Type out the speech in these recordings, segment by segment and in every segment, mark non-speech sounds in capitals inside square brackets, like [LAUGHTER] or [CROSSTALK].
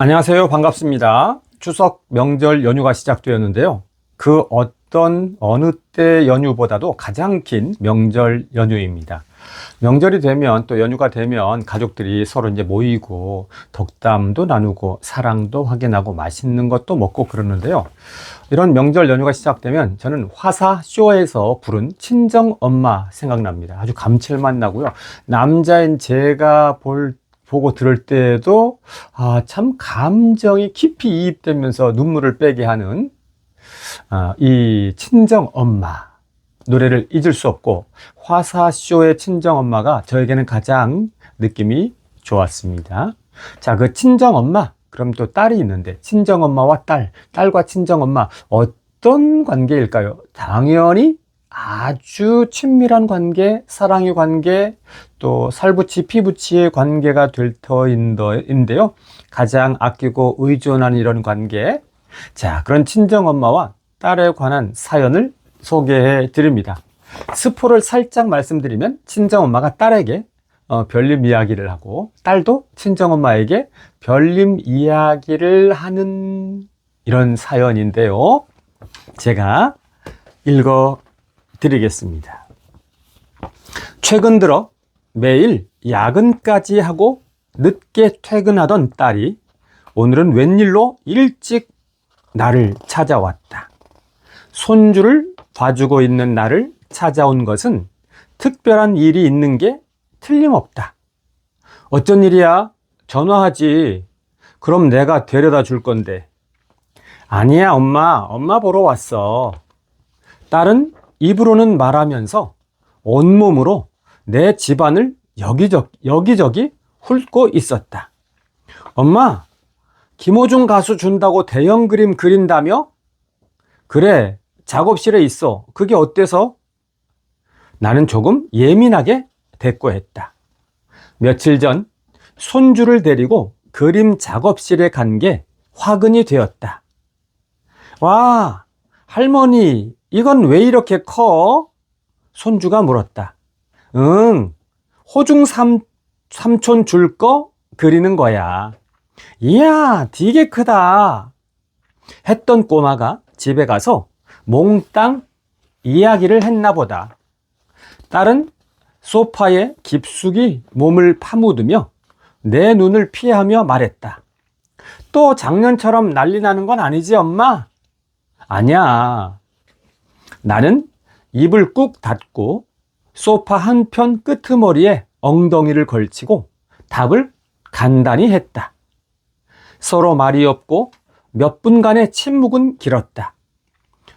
안녕하세요. 반갑습니다. 추석 명절 연휴가 시작되었는데요. 그 어떤 어느 때 연휴보다도 가장 긴 명절 연휴입니다. 명절이 되면 또 연휴가 되면 가족들이 서로 이제 모이고 덕담도 나누고 사랑도 확인하고 맛있는 것도 먹고 그러는데요. 이런 명절 연휴가 시작되면 저는 화사 쇼에서 부른 친정 엄마 생각납니다. 아주 감칠맛 나고요. 남자인 제가 볼 보고 들을 때에도 아, 참 감정이 깊이 이입되면서 눈물을 빼게 하는 아, 이 친정 엄마 노래를 잊을 수 없고 화사쇼의 친정 엄마가 저에게는 가장 느낌이 좋았습니다. 자, 그 친정 엄마 그럼 또 딸이 있는데 친정 엄마와 딸, 딸과 친정 엄마 어떤 관계일까요? 당연히 아주 친밀한 관계, 사랑의 관계, 또 살붙이 피붙이의 관계가 될 터인데요. 가장 아끼고 의존하는 이런 관계. 자, 그런 친정 엄마와 딸에 관한 사연을 소개해 드립니다. 스포를 살짝 말씀드리면 친정 엄마가 딸에게 어, 별림 이야기를 하고 딸도 친정 엄마에게 별림 이야기를 하는 이런 사연인데요. 제가 읽어 드리겠습니다. 최근 들어 매일 야근까지 하고 늦게 퇴근하던 딸이 오늘은 웬일로 일찍 나를 찾아왔다. 손주를 봐주고 있는 나를 찾아온 것은 특별한 일이 있는 게 틀림없다. 어쩐 일이야? 전화하지. 그럼 내가 데려다 줄 건데. 아니야, 엄마. 엄마 보러 왔어. 딸은 입으로는 말하면서 온몸으로 내 집안을 여기저기, 여기저기 훑고 있었다. 엄마, 김호중 가수 준다고 대형 그림 그린다며? 그래, 작업실에 있어. 그게 어때서? 나는 조금 예민하게 대꾸했다. 며칠 전 손주를 데리고 그림 작업실에 간 게 화근이 되었다. 와, 할머니, 이건 왜 이렇게 커? 손주가 물었다. 응, 호중 삼, 삼촌 줄 거 그리는 거야. 이야, 되게 크다. 했던 꼬마가 집에 가서 몽땅 이야기를 했나 보다. 딸은 소파에 깊숙이 몸을 파묻으며 내 눈을 피하며 말했다. 또 작년처럼 난리 나는 건 아니지, 엄마? 아니야. 나는 입을 꾹 닫고 소파 한 편 끄트머리에 엉덩이를 걸치고 답을 간단히 했다. 서로 말이 없고 몇 분간의 침묵은 길었다.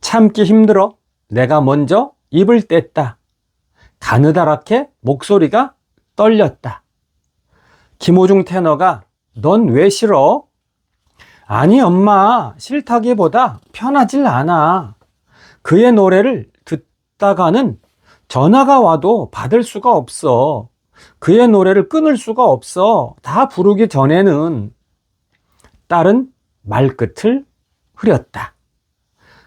참기 힘들어 내가 먼저 입을 뗐다. 가느다랗게 목소리가 떨렸다. 김호중 테너가 넌 왜 싫어? 아니 엄마 싫다기보다 편하질 않아. 그의 노래를 듣다가는 전화가 와도 받을 수가 없어. 그의 노래를 끊을 수가 없어. 다 부르기 전에는 딸은 말끝을 흐렸다.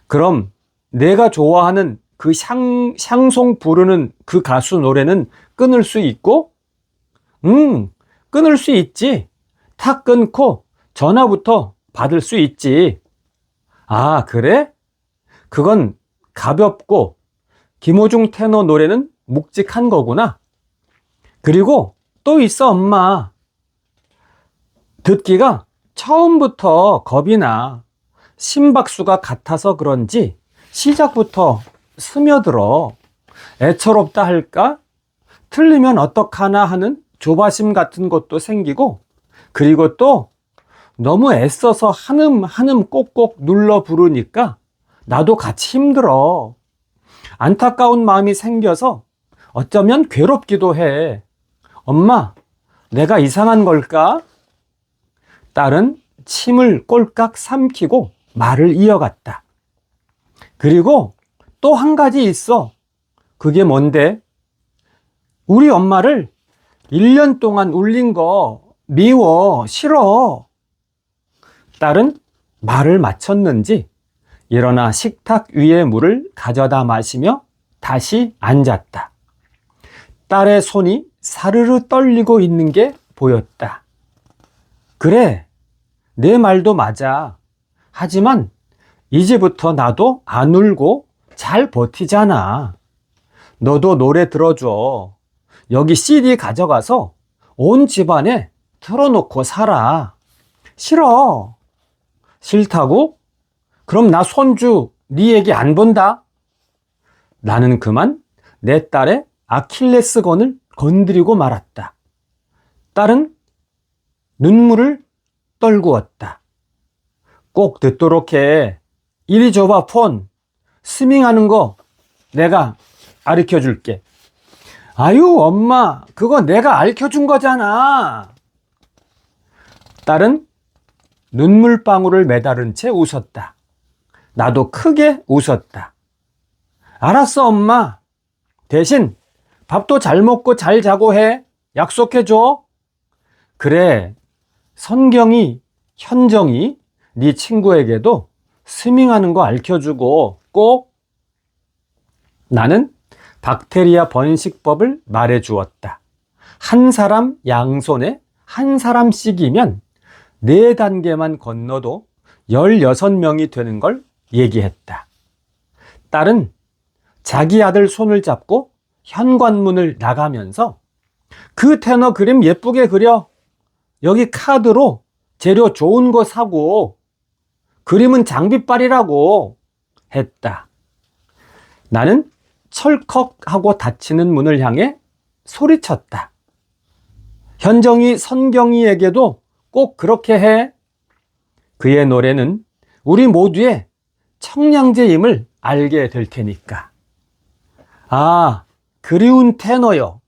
그럼 내가 좋아하는 그 샹, 샹송 부르는 그 가수 노래는 끊을 수 있고? 응, 끊을 수 있지. 탁 끊고 전화부터 받을 수 있지. 아, 그래? 그건 가볍고 김호중 테너 노래는 묵직한 거구나. 그리고 또 있어, 엄마. 듣기가 처음부터 겁이 나. 심박수가 같아서 그런지 시작부터 스며들어. 애처롭다 할까? 틀리면 어떡하나 하는 조바심 같은 것도 생기고, 그리고 또 너무 애써서 한음 한음 꼭꼭 눌러 부르니까 나도 같이 힘들어. 안타까운 마음이 생겨서 어쩌면 괴롭기도 해. 엄마, 내가 이상한 걸까? 딸은 침을 꼴깍 삼키고 말을 이어갔다. 그리고 또 한 가지 있어. 그게 뭔데? 우리 엄마를 1년 동안 울린 거 미워, 싫어. 딸은 말을 마쳤는지 일어나 식탁 위에 물을 가져다 마시며 다시 앉았다. 딸의 손이 사르르 떨리고 있는 게 보였다. 그래, 내 말도 맞아. 하지만 이제부터 나도 안 울고 잘 버티잖아. 너도 노래 들어줘. 여기 CD 가져가서 온 집안에 틀어놓고 살아. 싫어. 싫다고? 그럼 나 손주 네 얘기 안 본다. 나는 그만 내 딸의 아킬레스건을 건드리고 말았다. 딸은 눈물을 떨구었다. 꼭 듣도록 해. 이리 줘봐, 폰. 스밍하는 거 내가 가르쳐 줄게. 아유, 엄마, 그거 내가 알려 준 거잖아. 딸은 눈물방울을 매다른 채 웃었다. 나도 크게 웃었다. 알았어, 엄마. 대신 밥도 잘 먹고 잘 자고 해. 약속해줘. 그래, 선경이, 현정이 네 친구에게도 스밍하는 거 알려주고 꼭 나는 박테리아 번식법을 말해 주었다. 한 사람 양손에 한 사람씩이면 네 단계만 건너도 16명이 되는 걸 얘기했다. 딸은 자기 아들 손을 잡고 현관문을 나가면서 그 테너 그림 예쁘게 그려. 여기 카드로 재료 좋은 거 사고 그림은 장비빨이라고 했다. 나는 철컥 하고 닫히는 문을 향해 소리쳤다. 현정이 선경이에게도 꼭 그렇게 해. 그의 노래는 우리 모두의 청량제임을 알게 될 테니까. 아, 그리운 테너요.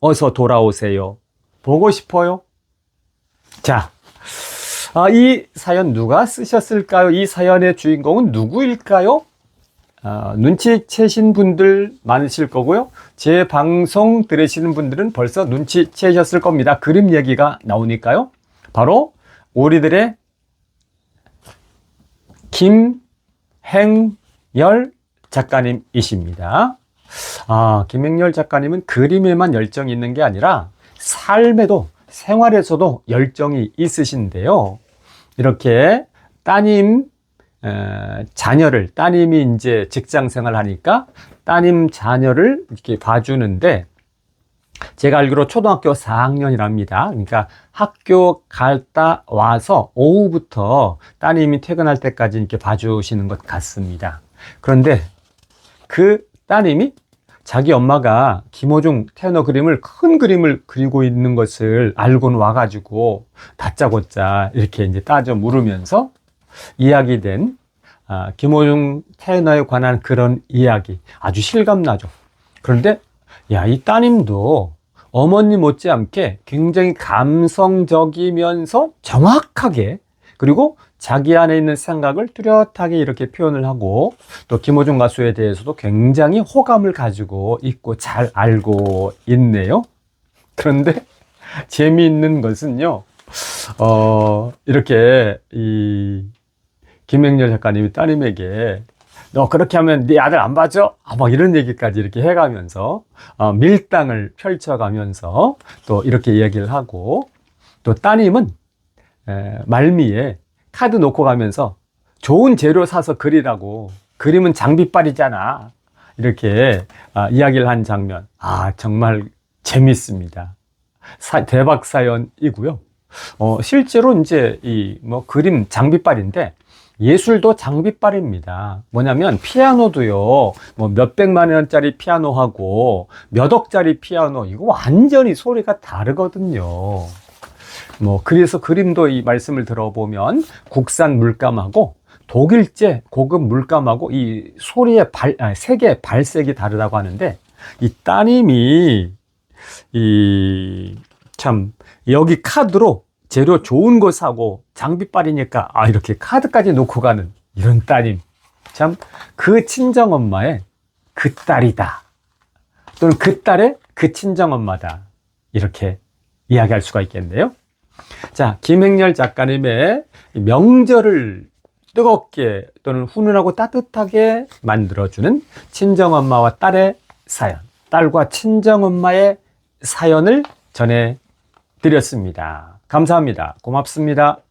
어서 돌아오세요. 보고 싶어요. 자, 아, 이 사연 누가 쓰셨을까요? 이 사연의 주인공은 누구일까요? 아, 눈치채신 분들 많으실 거고요. 제 방송 들으시는 분들은 벌써 눈치채셨을 겁니다. 그림 얘기가 나오니까요. 바로 우리들의 김 행열 작가님이십니다. 아, 김행열 작가님은 그림에만 열정이 있는 게 아니라 삶에도 생활에서도 열정이 있으신데요. 이렇게 따님 에, 자녀를 따님이 이제 직장 생활 하니까 따님 자녀를 이렇게 봐주는데 제가 알기로 초등학교 4학년이랍니다. 그러니까 학교 갔다 와서 오후부터 따님이 퇴근할 때까지 이렇게 봐주시는 것 같습니다. 그런데 그 따님이 자기 엄마가 김호중 테너 그림을 큰 그림을 그리고 있는 것을 알고는 와가지고 다짜고짜 이렇게 이제 따져 물으면서 이야기된 아, 김호중 테너에 관한 그런 이야기 아주 실감나죠. 그런데 야, 이 따님도 어머니 못지않게 굉장히 감성적이면서 정확하게 그리고 자기 안에 있는 생각을 뚜렷하게 이렇게 표현을 하고 또 김호중 가수에 대해서도 굉장히 호감을 가지고 있고 잘 알고 있네요. 그런데 [LAUGHS] 재미있는 것은요, 어, 이렇게 이 김행렬 작가님이 따님에게 너 그렇게 하면 네 아들 안 봐줘? 아, 막 이런 얘기까지 이렇게 해가면서 어, 밀당을 펼쳐가면서 또 이렇게 얘기를 하고 또 따님은 에, 말미에 카드 놓고 가면서 좋은 재료 사서 그리라고 그림은 장비빨이잖아. 이렇게 아, 이야기를 한 장면. 아 정말 재밌습니다. 사, 대박 사연이고요. 어, 실제로 이제 이 뭐 그림 장비빨인데 예술도 장비빨입니다. 뭐냐면 피아노도요. 뭐 몇백만 원짜리 피아노하고 몇 억짜리 피아노 이거 완전히 소리가 다르거든요. 뭐 그래서 그림도 이 말씀을 들어보면 국산 물감하고 독일제 고급 물감하고 이 소리의 발, 아, 색의 발색이 다르다고 하는데 이 따님이 이 참 여기 카드로 재료 좋은 거 사고 장비빨이니까 아 이렇게 카드까지 놓고 가는 이런 따님 참 그 친정 엄마의 그 딸이다 또는 그 딸의 그 친정 엄마다 이렇게 이야기할 수가 있겠네요. 자 김행렬 작가님의 명절을 뜨겁게 또는 훈훈하고 따뜻하게 만들어주는 친정 엄마와 딸의 사연 딸과 친정 엄마의 사연을 전해 드렸습니다. 감사합니다. 고맙습니다.